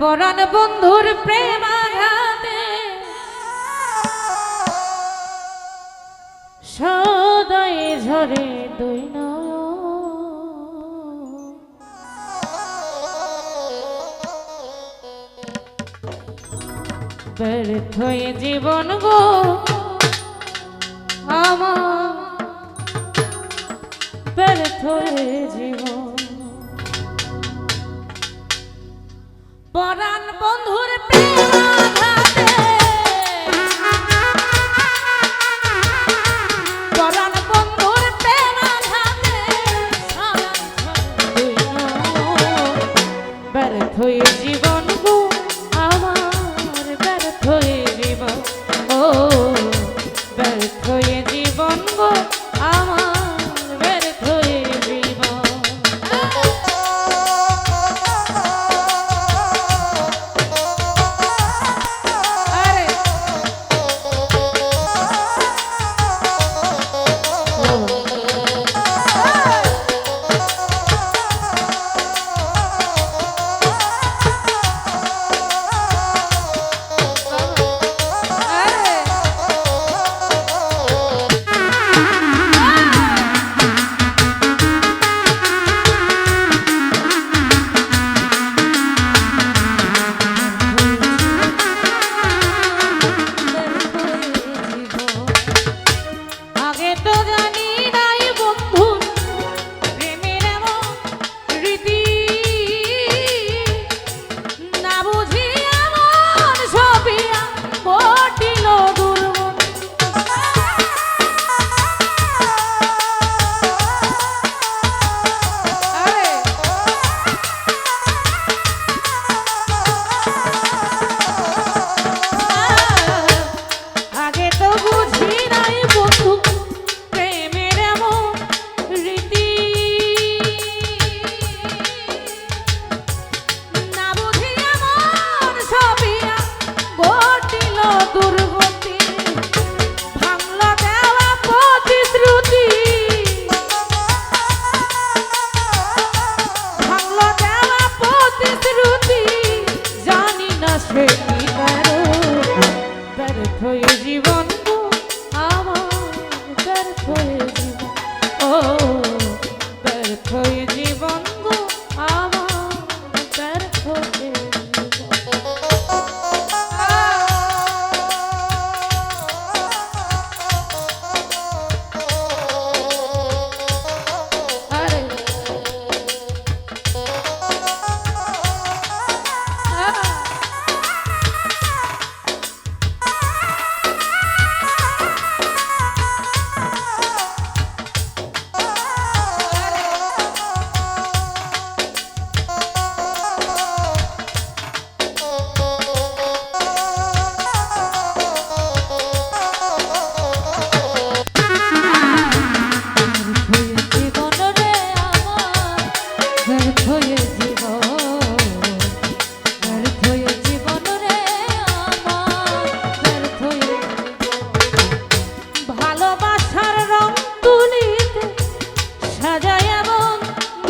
পরাণ বন্ধুর প্রেম সদয় ঝরে দুই ব্যর্থ জীবন গো আমার। ব্যর্থ জীবন পরাণ বন্ধুর প্রেম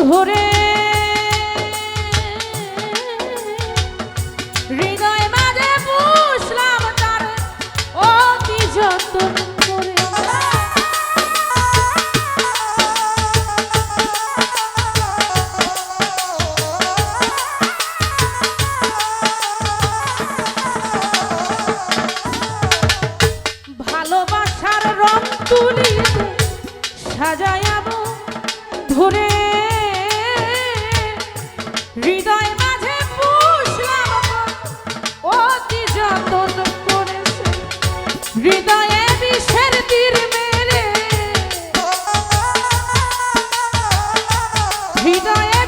ভরে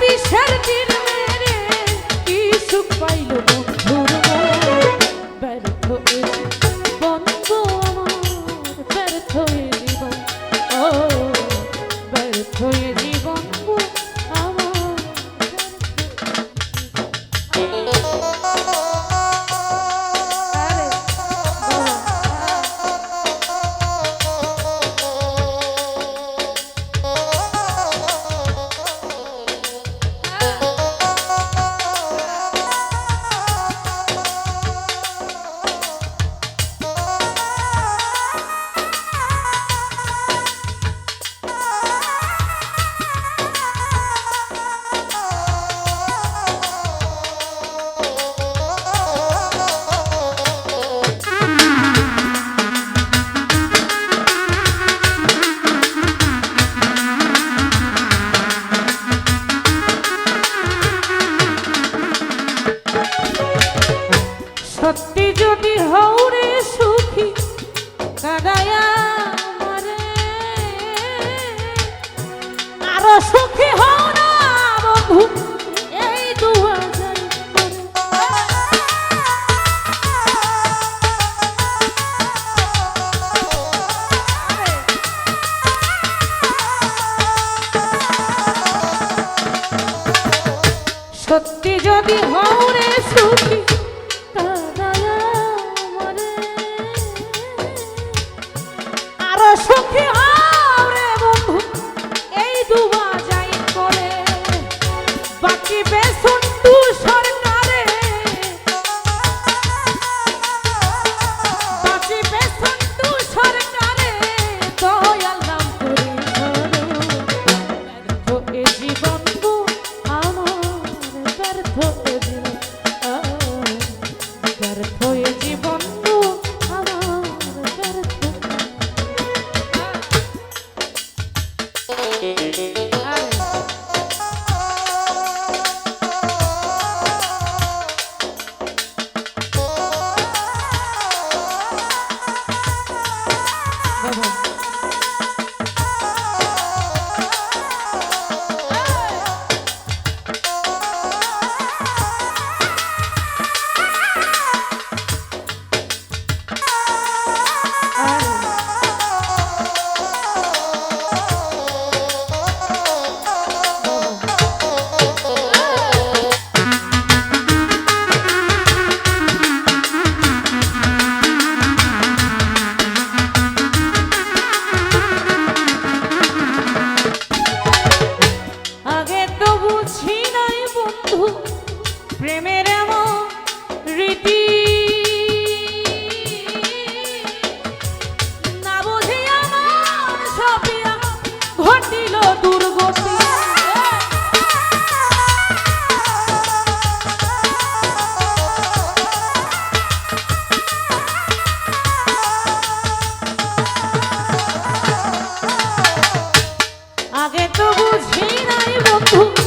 বিষের দিন মেরে কি সুখ পাইল বন্ধু বুঝি নাই বন্ধু, প্রেমের এমন রীতি। না বুঝি আমার সাপিয়া ঘটিল দুর্গতি। আগে তো বুঝি নাই বন্ধু